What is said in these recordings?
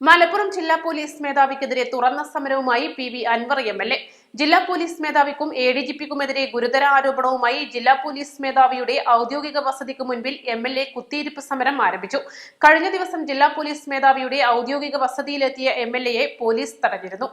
മലപ്പുറം ജില്ലാ പോലീസ് മേധാവിക്കെതിരെ തുറന്ന സമരവുമായി P V Anvar M L A. ജില്ലാ പോലീസ് മേധാവിക്കും എ ഡി ജി പിക്കുമെതിരെ ഗുരുതര ആരോപണവുമായി ജില്ലാ പോലീസ് മേധാവിയുടെ ഔദ്യോഗിക വസതിക്ക് മുൻപിൽ എം എൽ എ കുത്തിയിരിപ്പ് സമരം ആരംഭിച്ചു. കഴിഞ്ഞ ദിവസം ജില്ലാ പോലീസ് മേധാവിയുടെ ഔദ്യോഗിക വസതിയിലെത്തിയ എം എൽ എയെ പോലീസ് തടഞ്ഞിരുന്നു.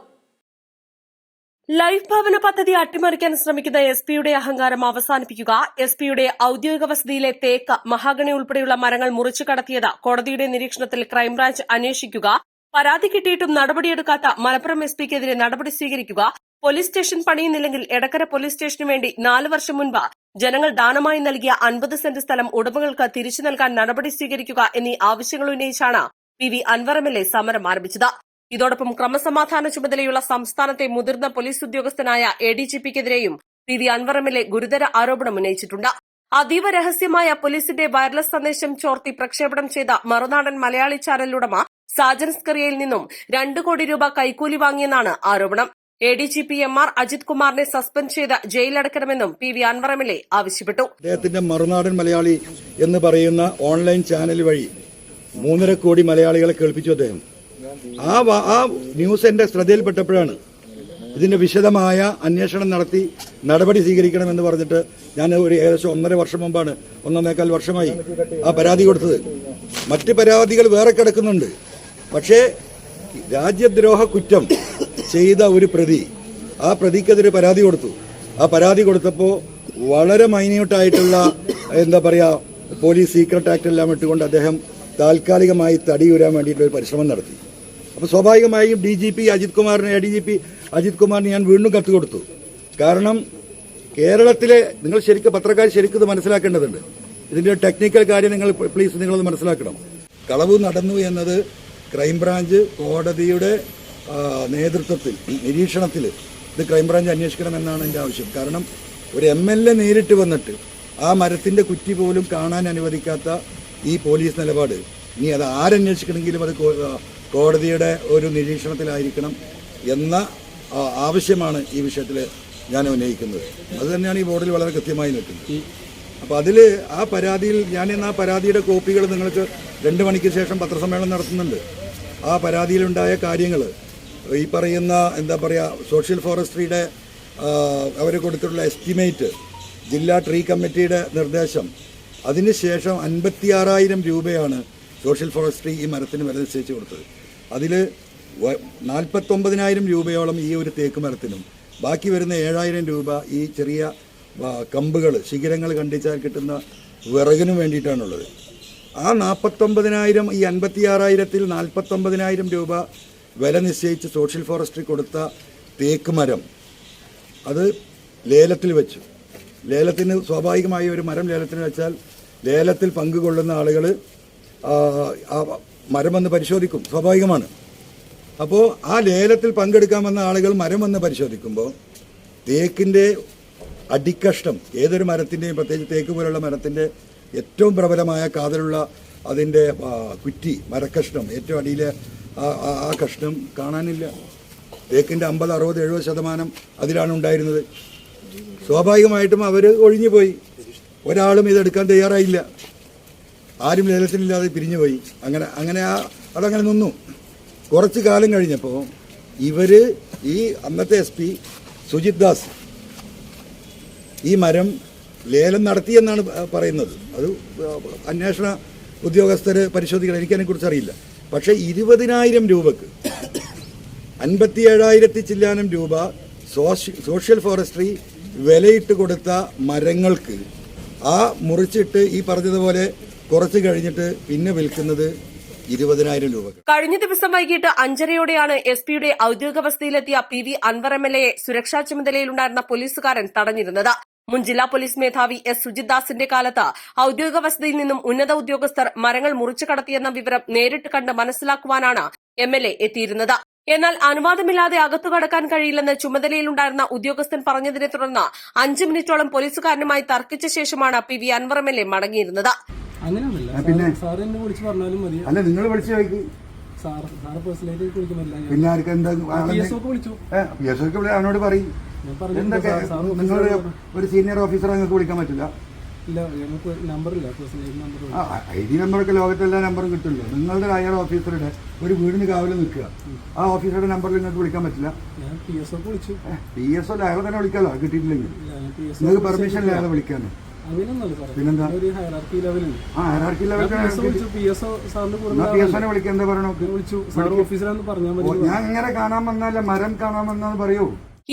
ലൈഫ് ഭവന പദ്ധതി അട്ടിമറിക്കാൻ ശ്രമിക്കുന്ന എസ് പിയുടെ അഹങ്കാരം അവസാനിപ്പിക്കുക എസ് പിയുടെ ഔദ്യോഗിക വസതിയിലെ തേക്ക് മഹാഗണി ഉൾപ്പെടെയുള്ള മരങ്ങൾ മുറിച്ചു കടത്തിയത് കോടതിയുടെ നിരീക്ഷണത്തിൽ ക്രൈംബ്രാഞ്ച് അന്വേഷിക്കുക പരാതി കിട്ടിയിട്ടും നടപടിയെടുക്കാത്ത മലപ്പുറം എസ് പിക്കെതിരെ നടപടി സ്വീകരിക്കുക. പോലീസ് സ്റ്റേഷൻ പണിയുന്നില്ലെങ്കിൽ എടക്കര പോലീസ് സ്റ്റേഷനു വേണ്ടി നാല് വർഷം മുൻപ് ജനങ്ങൾ ദാനമായി നൽകിയ അൻപത് സെന്റ് സ്ഥലം ഉടമകൾക്ക് തിരിച്ചു നൽകാൻ നടപടി സ്വീകരിക്കുക എന്നീ ആവശ്യങ്ങൾ ഉന്നയിച്ചാണ് P V Anvar M L A സമരം ആരംഭിച്ചത്. ഇതോടൊപ്പം ക്രമസമാധാന ചുമതലയുള്ള സംസ്ഥാനത്തെ മുതിർന്ന പോലീസ് ഉദ്യോഗസ്ഥനായ A D G പിക്കെതിരെയും P V Anvar M L A ഗുരുതര ആരോപണം ഉന്നയിച്ചിട്ടുണ്ട്. അതീവ രഹസ്യമായ പോലീസിന്റെ വയർലെസ് സന്ദേശം ചോർത്തി പ്രക്ഷേപണം ചെയ്ത മറുനാടൻ മലയാളി ചാനൽ ഉടമ സാജൻ സ്കറിയയിൽ നിന്നും രണ്ട് കോടി രൂപ കൈക്കൂലി വാങ്ങിയെന്നാണ് ആരോപണം. A D G P M R Ajith കുമാറിനെ സസ്പെൻഡ് ചെയ്ത് ജയിലടക്കണമെന്നും P V Anvar M L A ആവശ്യപ്പെട്ടു. അദ്ദേഹത്തിന്റെ മറുനാടൻ മലയാളി എന്ന് പറയുന്ന ഓൺലൈൻ ചാനൽ വഴി മൂന്നര കോടി മലയാളികളെ കേൾപ്പിച്ചു അദ്ദേഹം. ആ ആ ന്യൂസ് എന്റെ ശ്രദ്ധയിൽപ്പെട്ടപ്പോഴാണ് ഇതിന്റെ വിശദമായ അന്വേഷണം നടത്തി നടപടി സ്വീകരിക്കണമെന്ന് പറഞ്ഞിട്ട് ഞാൻ ഒരു ഏകദേശം ഒന്നര വർഷം മുമ്പാണ് ഒന്നൊന്നേക്കാൽ വർഷമായി ആ പരാതി കൊടുത്തത്. മറ്റ് പരാതികൾ വേറെ കിടക്കുന്നുണ്ട്. പക്ഷേ രാജ്യദ്രോഹ കുറ്റം ചെയ്ത ഒരു പ്രതി ആ പ്രതിക്കെതിരെ പരാതി കൊടുത്തു. ആ പരാതി കൊടുത്തപ്പോൾ വളരെ മൈന്യൂട്ടായിട്ടുള്ള എന്താ പറയുക പോലീസ് സീക്രട്ട് ആക്ട് എല്ലാം ഇട്ടുകൊണ്ട് അദ്ദേഹം താൽക്കാലികമായി തടിയുരാൻ വേണ്ടിയിട്ടുള്ള ഒരു പരിശ്രമം നടത്തി. അപ്പോൾ സ്വാഭാവികമായും ഡി ജി പി അജിത് കുമാറിന് A D G P Ajith കുമാറിന് ഞാൻ വീണ്ടും കത്ത് കൊടുത്തു. കാരണം കേരളത്തിലെ നിങ്ങൾ ശരിക്കും പത്രക്കാർ ശരിക്കും ഇത് മനസ്സിലാക്കേണ്ടതുണ്ട്. ഇതിന്റെ ടെക്നിക്കൽ കാര്യം നിങ്ങൾ പ്ലീസ് നിങ്ങളത് മനസ്സിലാക്കണം. കളവ് നടന്നു എന്നത് ക്രൈംബ്രാഞ്ച് കോടതിയുടെ നേതൃത്വത്തിൽ നിരീക്ഷണത്തിൽ ഇത് ക്രൈംബ്രാഞ്ച് അന്വേഷിക്കണമെന്നാണ് എന്റെ ആവശ്യം. കാരണം ഒരു എം എൽ എ നേരിട്ട് വന്നിട്ട് ആ മരത്തിന്റെ കുറ്റി പോലും കാണാൻ അനുവദിക്കാത്ത ഈ പോലീസ് നിലപാട് ഇനി അത് ആരന്വേഷിക്കണമെങ്കിലും അത് കോടതിയുടെ ഒരു നിരീക്ഷണത്തിലായിരിക്കണം എന്ന ആവശ്യമാണ് ഈ വിഷയത്തിൽ ഞാൻ ഉന്നയിക്കുന്നത്. അത് തന്നെയാണ് ഈ ബോർഡിൽ വളരെ കൃത്യമായി നിൽക്കുന്നത്. അപ്പോൾ അതിൽ ആ പരാതിയിൽ ഞാൻ ഇന്ന് ആ പരാതിയുടെ കോപ്പികൾ നിങ്ങൾക്ക് രണ്ട് മണിക്ക് ശേഷം പത്രസമ്മേളനം നടത്തുന്നുണ്ട്. ആ പരാതിയിലുണ്ടായ കാര്യങ്ങൾ ഈ പറയുന്ന എന്താ പറയുക സോഷ്യൽ ഫോറസ്ട്രിയുടെ അവർ കൊടുത്തിട്ടുള്ള എസ്റ്റിമേറ്റ് ജില്ലാ ട്രീ കമ്മിറ്റിയുടെ നിർദ്ദേശം അതിനുശേഷം അൻപത്തിയാറായിരം രൂപയാണ് സോഷ്യൽ ഫോറസ്ട്രി ഈ മരത്തിന് വില നിശ്ചയിച്ച് കൊടുത്തത്. അതിൽ നാൽപ്പത്തൊമ്പതിനായിരം രൂപയോളം ഈ ഒരു തേക്ക് മരത്തിനും ബാക്കി വരുന്ന ഏഴായിരം രൂപ ഈ ചെറിയ കമ്പുകൾ ശിഖരങ്ങൾ കണ്ടിച്ചാൽ കിട്ടുന്ന വിറകിനും വേണ്ടിയിട്ടാണുള്ളത്. ആ നാൽപ്പത്തൊമ്പതിനായിരം ഈ അൻപത്തി ആറായിരത്തിൽ നാൽപ്പത്തൊമ്പതിനായിരം രൂപ വില നിശ്ചയിച്ച് സോഷ്യൽ ഫോറസ്ട്രി കൊടുത്ത തേക്ക് മരം. അത് ലേലത്തിൽ വെച്ചു. ലേലത്തിന് സ്വാഭാവികമായി ഒരു മരം ലേലത്തിന് വെച്ചാൽ ലേലത്തിൽ പങ്കുകൊള്ളുന്ന ആളുകൾ ആ മരം വന്ന് പരിശോധിക്കും. സ്വാഭാവികമാണ്. അപ്പോൾ ആ ലേലത്തിൽ പങ്കെടുക്കാൻ വന്ന ആളുകൾ മരം വന്ന് പരിശോധിക്കുമ്പോൾ തേക്കിന്റെ അടിക്കഷ്ടം ഏതൊരു മരത്തിന്റെയും പ്രത്യേകിച്ച് തേക്ക് പോലുള്ള മരത്തിന്റെ ഏറ്റവും പ്രബലമായ കാതലുള്ള അതിന്റെ കുറ്റി മരക്കഷ്ണം ഏറ്റവും അടിയിലെ ആ കഷ്ണം കാണാനില്ല. തേക്കിന്റെ അമ്പത് അറുപത് എഴുപത് ശതമാനം അതിലാണ് ഉണ്ടായിരുന്നത്. സ്വാഭാവികമായിട്ടും അവർ ഒഴിഞ്ഞുപോയി. ഒരാളും ഇതെടുക്കാൻ തയ്യാറായില്ല. ആരും ലേലത്തിനില്ലാതെ പിരിഞ്ഞുപോയി. അങ്ങനെ അങ്ങനെ ആ അതങ്ങനെ നിന്നു. കുറച്ച് കാലം കഴിഞ്ഞപ്പോൾ ഇവർ ഈ അന്നത്തെ എസ് പി സുജിത് ദാസ് ഈ മരം ലേലം നടത്തിയെന്നാണ് പറയുന്നത്. അത് അന്വേഷണ ഉദ്യോഗസ്ഥർ പരിശോധിക്കണം. എനിക്കതിനെക്കുറിച്ച് അറിയില്ല. പക്ഷേ ഇരുപതിനായിരം രൂപക്ക് അൻപത്തി ഏഴായിരത്തി ചില്ലാനം രൂപ സോഷ്യൽ ഫോറസ്ട്രി വിലയിട്ട് കൊടുത്ത മരങ്ങൾക്ക് ആ മുറിച്ചിട്ട് ഈ പറഞ്ഞതുപോലെ കുറച്ച് കഴിഞ്ഞിട്ട് പിന്നെ വിൽക്കുന്നത് ഇരുപതിനായിരം രൂപ കഴിഞ്ഞ ദിവസം വൈകിട്ട് അഞ്ചരയോടെയാണ് എസ് പിയുടെ ഔദ്യോഗിക വസതിയിലെത്തിയ P V Anvar M L എയെ സുരക്ഷാ ചുമതലയിലുണ്ടായിരുന്ന പോലീസുകാരൻ തടഞ്ഞിരുന്നത്. മുൻ ജില്ലാ പോലീസ് മേധാവി എസ്. സുജിത് ദാസിന്റെ കാലത്ത് ഔദ്യോഗിക വസതിയിൽ നിന്നും ഉന്നത ഉദ്യോഗസ്ഥർ മരങ്ങൾ മുറിച്ചു കടത്തിയെന്ന വിവരം നേരിട്ട് കണ്ട് മനസ്സിലാക്കുവാനാണ് എം. എൽ. എ. എത്തിയിരുന്നത്. എന്നാൽ അനുവാദമില്ലാതെ അകത്തു കടക്കാൻ കഴിയില്ലെന്ന് ചുമതലയിലുണ്ടായിരുന്ന ഉദ്യോഗസ്ഥൻ പറഞ്ഞതിനെ തുടർന്ന് അഞ്ചു മിനിറ്റോളം പോലീസുകാരനുമായി തർക്കിച്ച ശേഷമാണ് P. V. Anvar M. L. A. മടങ്ങിയിരുന്നത്. അല്ല നിങ്ങൾ വിളിച്ചു സാർ സാർ പേഴ്സണലായിട്ട് വിളിക്കുന്നില്ല. പിന്നെ ആർക്കെന്താ? വിളിച്ചു. അവനോട് പറയും. എന്തൊക്കെ? നിങ്ങൾ ഒരു സീനിയർ ഓഫീസറെ നിങ്ങൾക്ക് വിളിക്കാൻ പറ്റില്ല? ഇല്ല നമ്പറില്ല ഐ ഡി നമ്പറൊക്കെ ലോകത്തെല്ലാ നമ്പറും കിട്ടുമല്ലോ. നിങ്ങളുടെ അയാൾ ഓഫീസറുടെ ഒരു വീടിന് കാവലിൽ നിൽക്കുക. ആ ഓഫീസറുടെ നമ്പറിൽ നിങ്ങൾക്ക് വിളിക്കാൻ പറ്റില്ല? പി എസ് ഒ വിളിച്ചു. പി എസ് ഒ അയാളെ തന്നെ വിളിക്കാമല്ലോ കിട്ടിയിട്ടില്ലെങ്കിൽ. നിങ്ങൾക്ക് പെർമിഷൻ ഇല്ല അയാളെ വിളിക്കാനോ. പിന്നെന്താ? ഒരു ഹയറാർക്കി ലെവലുണ്ട് ആ ഹൈറാർക്കി വിളിക്കാൻ എന്താ പറയണോ? ഞാൻ ഇങ്ങനെ കാണാൻ വന്നല്ല മരം കാണാൻ വന്നാന്ന് പറയൂ.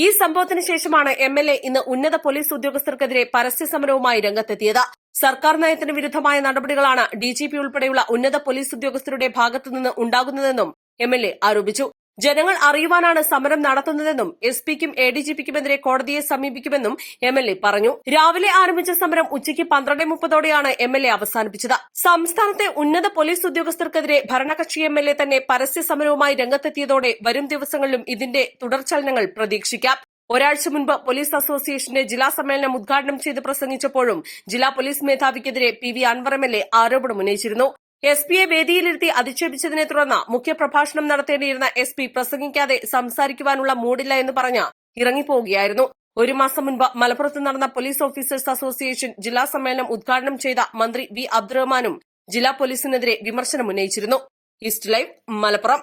ഈ സംഭവത്തിന് ശേഷമാണ് എം എൽ എ ഇന്ന് ഉന്നത പോലീസ് ഉദ്യോഗസ്ഥർക്കെതിരെ പരസ്യ സമരവുമായി രംഗത്തെത്തിയത്. സർക്കാർ നയത്തിന് വിരുദ്ധമായ നടപടികളാണ് ഡിജിപി ഉൾപ്പെടെയുള്ള ഉന്നത പോലീസ് ഉദ്യോഗസ്ഥരുടെ ഭാഗത്തുനിന്ന് ഉണ്ടാകുന്നതെന്നും എം എൽ എ ആരോപിച്ചു. ജനങ്ങൾ അറിയുവാനാണ് സമരം നടത്തുന്നതെന്നും എസ് പിക്കും എ ഡി ജി പിക്കുമെതിരെ കോടതിയെ സമീപിക്കുമെന്നും എം എൽ എ പറഞ്ഞു. രാവിലെ ആരംഭിച്ച സമരം ഉച്ചയ്ക്ക് പന്ത്രണ്ട് മുപ്പതോടെയാണ് എം എൽ എ അവസാനിപ്പിച്ചത്. സംസ്ഥാനത്തെ ഉന്നത പോലീസ് ഉദ്യോഗസ്ഥർക്കെതിരെ ഭരണകക്ഷി എം എൽ എ തന്നെ പരസ്യ സമരവുമായി രംഗത്തെത്തിയതോടെ വരും ദിവസങ്ങളിലും ഇതിന്റെ തുടർചലനങ്ങൾ പ്രതീക്ഷിക്കാം. ഒരാഴ്ച മുൻപ് പോലീസ് അസോസിയേഷന്റെ ജില്ലാ സമ്മേളനം ഉദ്ഘാടനം ചെയ്ത് പ്രസംഗിച്ചപ്പോഴും ജില്ലാ police മേധാവിക്കെതിരെ P V Anvar M L A ആരോപണം ഉന്നയിച്ചിരുന്നു. എസ് പിയെ വേദിയിലിരുത്തി അധിക്ഷേപിച്ചതിനെ തുടർന്ന് മുഖ്യപ്രഭാഷണം നടത്തേണ്ടിയിരുന്ന എസ് പി പ്രസംഗിക്കാതെ സംസാരിക്കുവാനുള്ള മൂടില്ല എന്ന് പറഞ്ഞ് ഇറങ്ങിപ്പോവുകയായിരുന്നു. ഒരു മാസം മുൻപ് മലപ്പുറത്ത് നടന്ന പോലീസ് ഓഫീസേഴ്സ് അസോസിയേഷൻ ജില്ലാ സമ്മേളനം ഉദ്ഘാടനം ചെയ്ത മന്ത്രി വി അബ്ദുറഹ്മാനും ജില്ലാ പോലീസിനെതിരെ വിമർശനം ഉന്നയിച്ചിരുന്നു. East live Malappuram.